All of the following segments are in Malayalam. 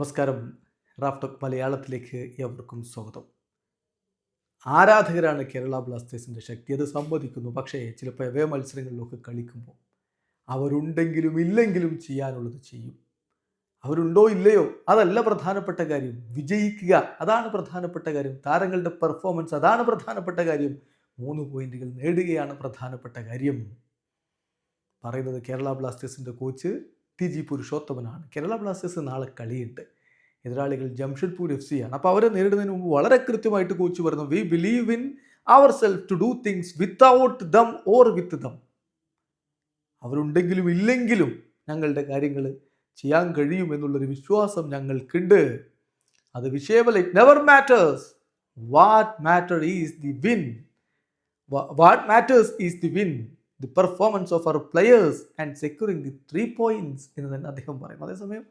നമസ്കാരം. റാഫ്ടോക്ക് മലയാളത്തിലേക്ക് എവർക്കും സ്വാഗതം. ആരാധകരാണ് കേരള ബ്ലാസ്റ്റേഴ്സിന്റെ ശക്തി? അത് സമ്മതിക്കുന്നു പക്ഷേ ചിലപ്പോൾ എവേ മത്സരങ്ങളിലൊക്കെ കളിക്കുമ്പോൾ അവരുണ്ടെങ്കിലും ഇല്ലെങ്കിലും ചെയ്യാനുള്ളത് ചെയ്യും. അവരുണ്ടോ ഇല്ലയോ? അതല്ല പ്രധാനപ്പെട്ട കാര്യം. വിജയിക്കുക. അതാണ് പ്രധാനപ്പെട്ട കാര്യം. താരങ്ങളുടെ പെർഫോമൻസ് അതാണ് പ്രധാനപ്പെട്ട കാര്യം. മൂന്ന് പോയിന്റുകൾ നേടുകയാണ് പ്രധാനപ്പെട്ട കാര്യം. പറയുന്നത് കേരള ബ്ലാസ്റ്റേഴ്സിന്റെ കോച്ച് ടി ജി പുരുഷോത്തമനാണ്. കേരള ബ്ലാസ്റ്റേഴ്സ് നാളെ കളിയുണ്ട്. എതിരാളികൾ ജംഷഡ്പൂർ എഫ് സി ആണ് അപ്പോൾ അവരെ നേരിടുന്നതിന് മുമ്പ് വളരെ കൃത്യമായിട്ട് കോച്ച് പറഞ്ഞു we believe in our self to do things without them or with them അവരുണ്ടെങ്കിലും ഇല്ലെങ്കിലും ഞങ്ങളുടെ കാര്യങ്ങൾ ചെയ്യാൻ കഴിയും എന്നുള്ളൊരു വിശ്വാസം ഞങ്ങൾക്കുണ്ട്. അത് വിഷയമല്ല. It never matters what matter is the win what matters is the win the performance of our players and securing the three points എന്ന് തന്നെ അദ്ദേഹം പറയും അതേസമയം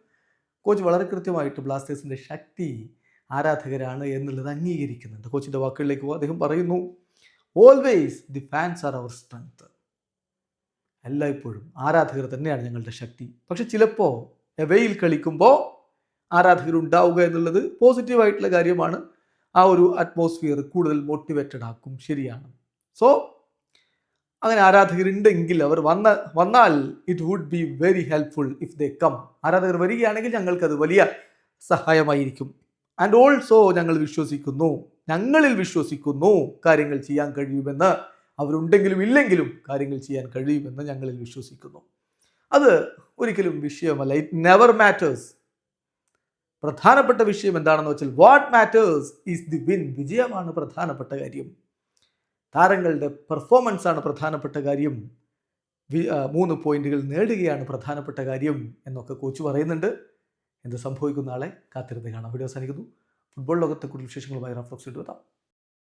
കോച്ച് വളരെ കൃത്യമായിട്ട് ബ്ലാസ്റ്റേഴ്സിന്റെ ശക്തി ആരാധകരാണ് എന്നുള്ളത് അംഗീകരിക്കുന്നുണ്ട്. കോച്ചിന്റെ വാക്കുകളിലേക്ക് അദ്ദേഹം പറയുന്നു always the fans are our strength എല്ലായ്പ്പോഴും ആരാധകർ തന്നെയാണ് ഞങ്ങളുടെ ശക്തി. പക്ഷെ ചിലപ്പോൾ എവയിൽ കളിക്കുമ്പോൾ ആരാധകർ ഉണ്ടാവുക എന്നുള്ളത് പോസിറ്റീവായിട്ടുള്ള കാര്യമാണ്. ആ ഒരു അറ്റ്മോസ്ഫിയർ കൂടുതൽ മോട്ടിവേറ്റഡ് ആക്കും. ശരിയാണ്. സോ അങ്ങനെ ആരാധകരുണ്ടെങ്കിൽ അവർ വന്ന വന്നാൽ it would be very helpful if they come ആരാധകർ വരികയാണെങ്കിൽ ഞങ്ങൾക്കത് വലിയ സഹായമായിരിക്കും. ആൻഡ് ഓൾസോ ഞങ്ങൾ വിശ്വസിക്കുന്നു. ഞങ്ങളിൽ വിശ്വസിക്കുന്നു കാര്യങ്ങൾ ചെയ്യാൻ കഴിയുമെന്ന്. അവരുണ്ടെങ്കിലും ഇല്ലെങ്കിലും കാര്യങ്ങൾ ചെയ്യാൻ കഴിയുമെന്ന് ഞങ്ങളിൽ വിശ്വസിക്കുന്നു. അത് ഒരിക്കലും വിഷയമല്ല. ഇറ്റ് നെവർ മാറ്റേഴ്സ് പ്രധാനപ്പെട്ട വിഷയം എന്താണെന്ന് വെച്ചാൽ what matters is the win വിജയമാണ് പ്രധാനപ്പെട്ട കാര്യം. താരങ്ങളുടെ പെർഫോമൻസ് ആണ് പ്രധാനപ്പെട്ട കാര്യം. മൂന്ന് പോയിന്റുകൾ നേടുകയാണ് പ്രധാനപ്പെട്ട കാര്യം എന്നൊക്കെ കോച്ച് പറയുന്നുണ്ട്. എന്ത് സംഭവിക്കുന്ന ആളെ കാത്തിരുന്ന് കാണാം. വീഡിയോ അവസാനിക്കുന്നു. ഫുട്ബോൾ ലോകത്തെ കൂടുതൽ വിശേഷങ്ങളുമായി റഫ്ലക്സ് എത്താം.